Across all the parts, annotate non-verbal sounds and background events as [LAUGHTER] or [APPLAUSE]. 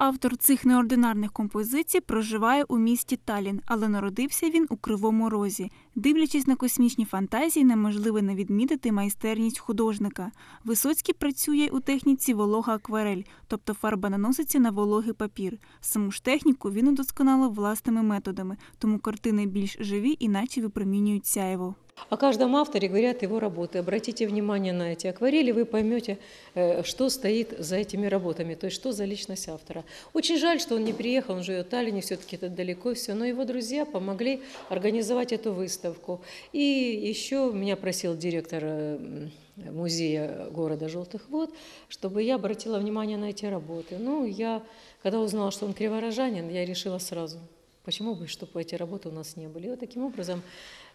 Автор цих неординарних композицій проживає у місті Талін, але народився він у Кривому Розі. Дивлячись на космічні фантазії, неможливо не відмітити майстерність художника. Висоцький працює у техніці волога акварель, тобто фарба наноситься на вологий папір. Саму ж техніку він удосконалив власними методами, тому картини більш живі і наче випромінюють сяєво. О каждом авторе говорят его работы. Обратите внимание на эти акварели, вы поймете, э, что стоит за этими работами, то есть что за личность автора. Очень жаль, что он не приехал, он живет в Таллине, все-таки это далеко все, но его друзья помогли организовать эту выставку. И еще меня просил директор э, музея города Желтых Вод, чтобы я обратила внимание на эти работы. Ну, я, когда узнала, что он криворожанин, я решила сразу, почему бы, чтобы эти работы у нас не были. И вот таким образом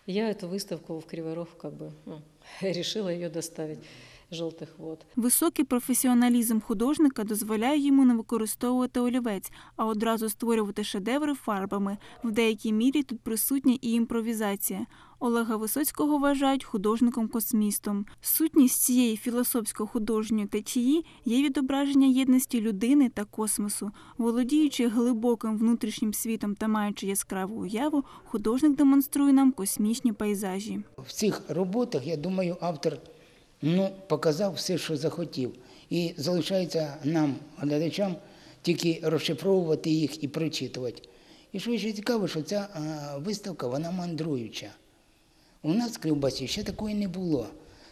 я эту выставку в Криворов как бы ну, [LAUGHS] решила ее доставить желтых вод. Високий професіоналізм художника дозволяє йому не використовувати олівець, а одразу створювати шедеври фарбами. В деякій мірі тут присутня і імпровізація. Олега Висоцького вважають художником-космістом. Сутність цієї філософсько-художньої течії є відображення єдності людини та космосу. Володіючи глибоким внутрішнім світом та маючи яскраву уяву, художник демонструє нам космічні пейзажі. В цих роботах, я думаю, автор ну, показав все, що захотів. І залишається нам, глядачам, тільки розшифровувати їх і прочитувати. І що ще цікаво, що ця виставка вона мандруюча. У нас в Кривбасі ще такої не було.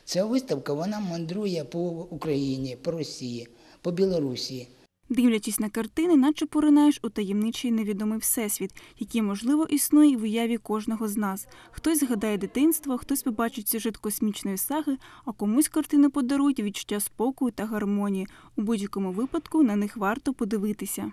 Ця виставка вона мандрує по Україні, по Росії, по Білорусі. Дивлячись на картини, наче поринаєш у таємничий невідомий всесвіт, який, можливо, існує в уяві кожного з нас. Хтось згадає дитинство, хтось побачить сюжет космічної саги, а комусь картини подарують відчуття спокою та гармонії. У будь-якому випадку на них варто подивитися.